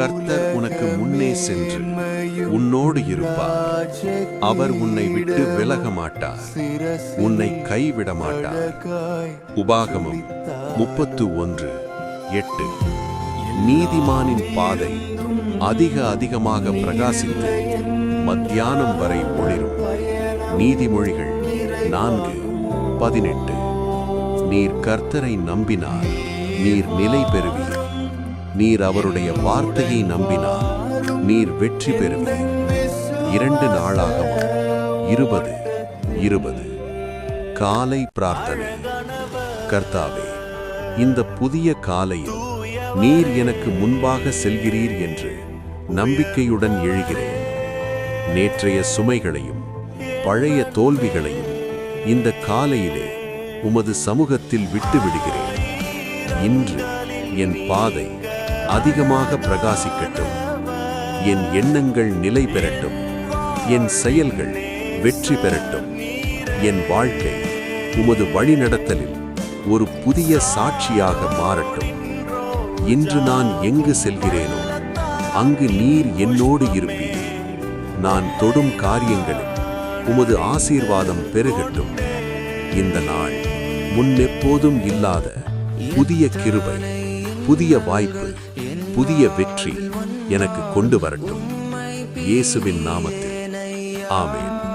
கர்த்தர் உனக்கு முன்னே சென்று உன்னோடு இருப்பார். அவர் உன்னை விட்டு விலக மாட்டார் உன்னை கைவிட மாட்டார் உபாகமம் முப்பத்து ஒன்று எட்டு. நீதிமானின் பாதை அதிக அதிகமாக பிரகாசித்து மத்தியானம் வரை ஒளிரும். நீதிமொழிகள் நான்கு பதினெட்டு. நீர் கர்த்தரை நம்பினார். நீர் நிலை பெறுவீர். நீர் அவருடைய வார்த்தையை நம்பினார் நீர் வெற்றி பெறுவீர். இரண்டு நாளாகவும் இருபது இருபது. காலை பிரார்த்தனை. கர்த்தாவே இந்த புதிய காலையில் நீர் எனக்கு முன்பாக செல்கிறீர் என்று நம்பிக்கையுடன் எழுகிறேன். நேற்றைய சுமைகளையும் பழைய தோல்விகளையும் இந்த காலையிலே உமது சமூகத்தில் விட்டு விடுகிறேன் இன்று என் பாதை அதிகமாக பிரகாசிக்கட்டும். என் எண்ணங்கள் நிலை பெறட்டும். என் செயல்கள் வெற்றி பெறட்டும். என் வாழ்க்கை உமது வழிநடத்தலில் ஒரு புதிய சாட்சியாக மாறட்டும். இன்று நான் எங்கு செல்கிறேனோ அங்கு நீர் என்னோடு இருப்பீர். நான் தொடும் காரியங்களில் உமது ஆசீர்வாதம் பெருகட்டும். இந்த நாள் முன்னெப்போதும் இல்லாத புதிய கிருபை. புதிய வாய்ப்பு புதிய வெற்றி எனக்கு கொண்டு வரட்டும். இயேசுவின் நாமத்தில். ஆமேன்.